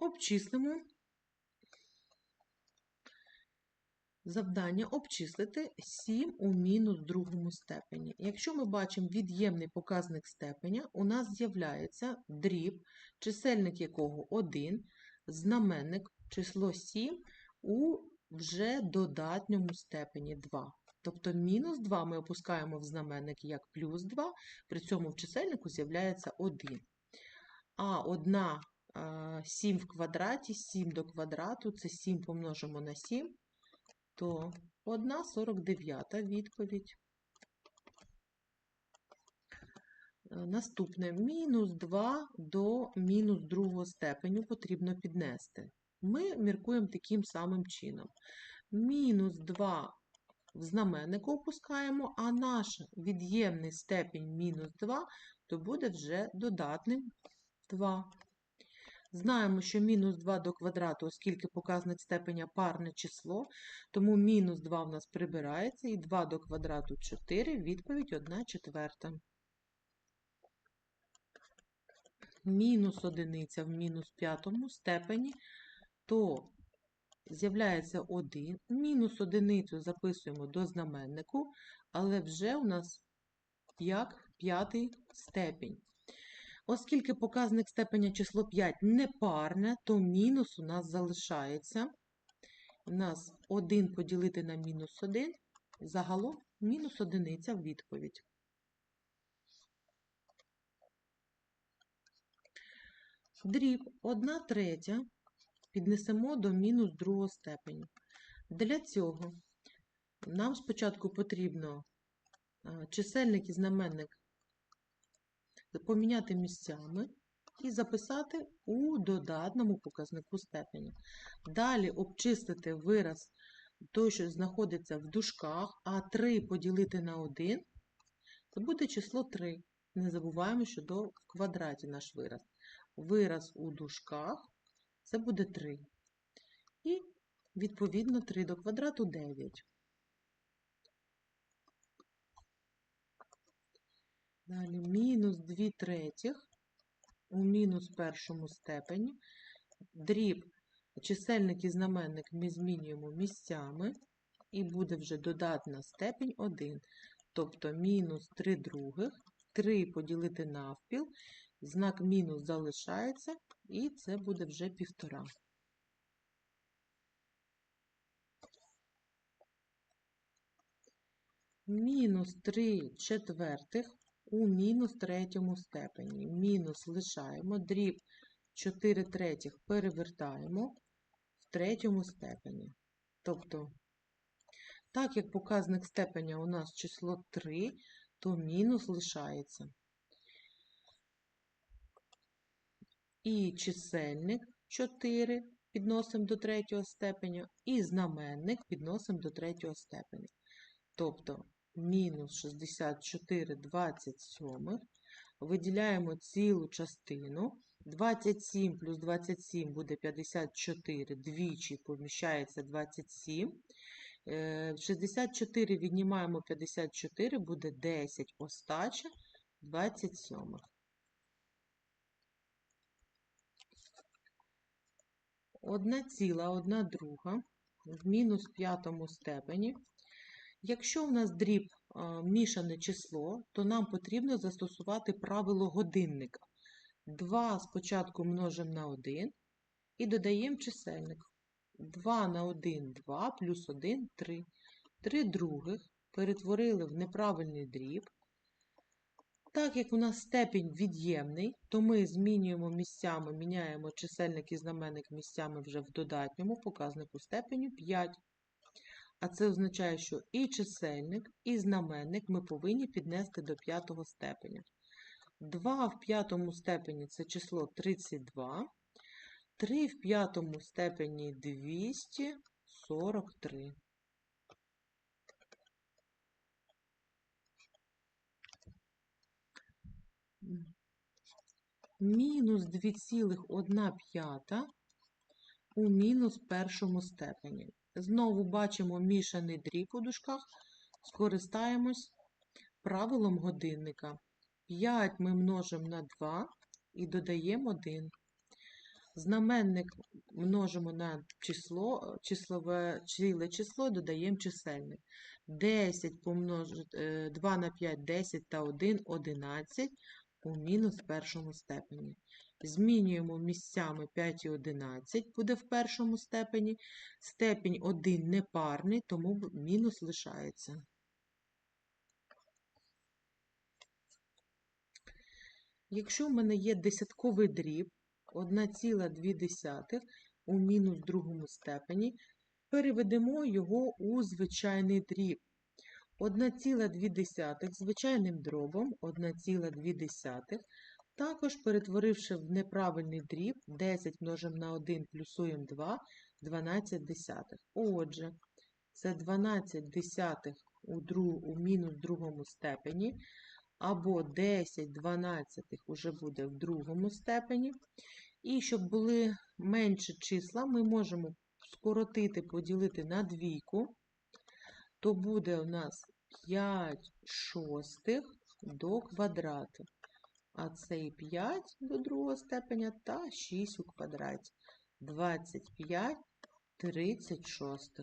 обчислимо завдання обчислити 7 у мінус другому степені. Якщо ми бачимо від'ємний показник степеня, у нас з'являється дріб, чисельник якого 1, знаменник число 7 у вже додатньому степені 2. Тобто мінус 2 ми опускаємо в знаменник як плюс 2, при цьому в чисельнику з'являється 1. А 1 7 в квадраті, 7 до квадрату, це 7 помножимо на 7, то 1,49 відповідь. Е, Наступне мінус 2 до мінус другого степеню потрібно піднести. Ми міркуємо таким самим чином. Мінус 2 в знаменнику опускаємо, а наш від'ємний степінь мінус 2, то буде вже додатним 2. Знаємо, що мінус 2 до квадрату, оскільки показник степеня парне число, тому мінус 2 в нас прибирається, і 2 до квадрату 4, відповідь 1 четверта. Мінус одиниця в мінус п'ятому степені, то з'являється 1. Мінус одиницю записуємо до знаменнику, але вже у нас як п'ятий степінь. Оскільки показник степеня число 5 не парне, то мінус у нас залишається. У нас 1 поділити на мінус 1, загалом мінус одиниця в відповідь. Дріб 1 третя піднесемо до мінус другого степеню. Для цього нам спочатку потрібно е, чисельник і знаменник поміняти місцями і записати у додатному показнику степені. Далі обчистити вираз той, що знаходиться в дужках, а 3 поділити на 1, це буде число 3. Не забуваємо, що до в квадраті наш вираз. Вираз у дужках це буде 3. І, відповідно, 3 до квадрату 9. Далі мінус 2 третіх у мінус першому степені. Дріб, чисельник і знаменник ми змінюємо місцями, і буде вже додатна степень 1. Тобто мінус 3 других, 3 поділити навпіл, знак мінус залишається, і це буде вже півтора. Мінус 3 четвертих у мінус третьому степені. Мінус лишаємо, дріб 4 третіх перевертаємо в третьому степені. Тобто, так як показник степеня у нас число 3, то мінус лишається. І чисельник 4 підносимо до третього степеня, і знаменник підносимо до третього степеня. Тобто мінус 64 27, виділяємо цілу частину. 27 плюс 27 буде 54, двічі поміщається 27. 64 віднімаємо 54, буде 10 остача 27. Одна ціла, одна друга в мінус п'ятому степені. Якщо в нас дріб мішане число, то нам потрібно застосувати правило годинника. 2 спочатку множимо на 1 і додаємо чисельник. 2 на 1 2 плюс 1 3. 3 других перетворили в неправильний дріб. Так як у нас степінь від'ємний, то ми змінюємо місцями, міняємо чисельник і знаменник місцями вже в додатньому показнику степеню 5. А це означає, що і чисельник, і знаменник ми повинні піднести до п'ятого степеня. 2 в п'ятому степені це число 32, 3 в п'ятому степені 243. Мінус 2,1 п'ята у мінус першому степені. Знову бачимо мішаний дріб у дужках, скористаємось правилом годинника. 5 ми множимо на 2 і додаємо 1. Знаменник множимо на число, числове, ціле число, додаємо чисельник. 10 помножити, 2 на 5 – 10 та 1 – 11 у мінус першому степені. Змінюємо місцями 5 і 11, буде в першому степені. Степінь 1 непарний, тому мінус лишається. Якщо в мене є десятковий дріб 1,2 у мінус другому степені, переведемо його у звичайний дріб. 1,2 звичайним дробом 1,2, також перетворивши в неправильний дріб 10 множимо на 1 плюсуємо 2, 12 десятих. Отже, це 12 десятих у, дру, у мінус другому степені, або 10 дванадцятих уже буде в другому степені. І щоб були менші числа, ми можемо скоротити, поділити на двійку, то буде у нас 5 шостих до квадрату. А це і 5 до другого степеня та 6 у квадраті. 25 36.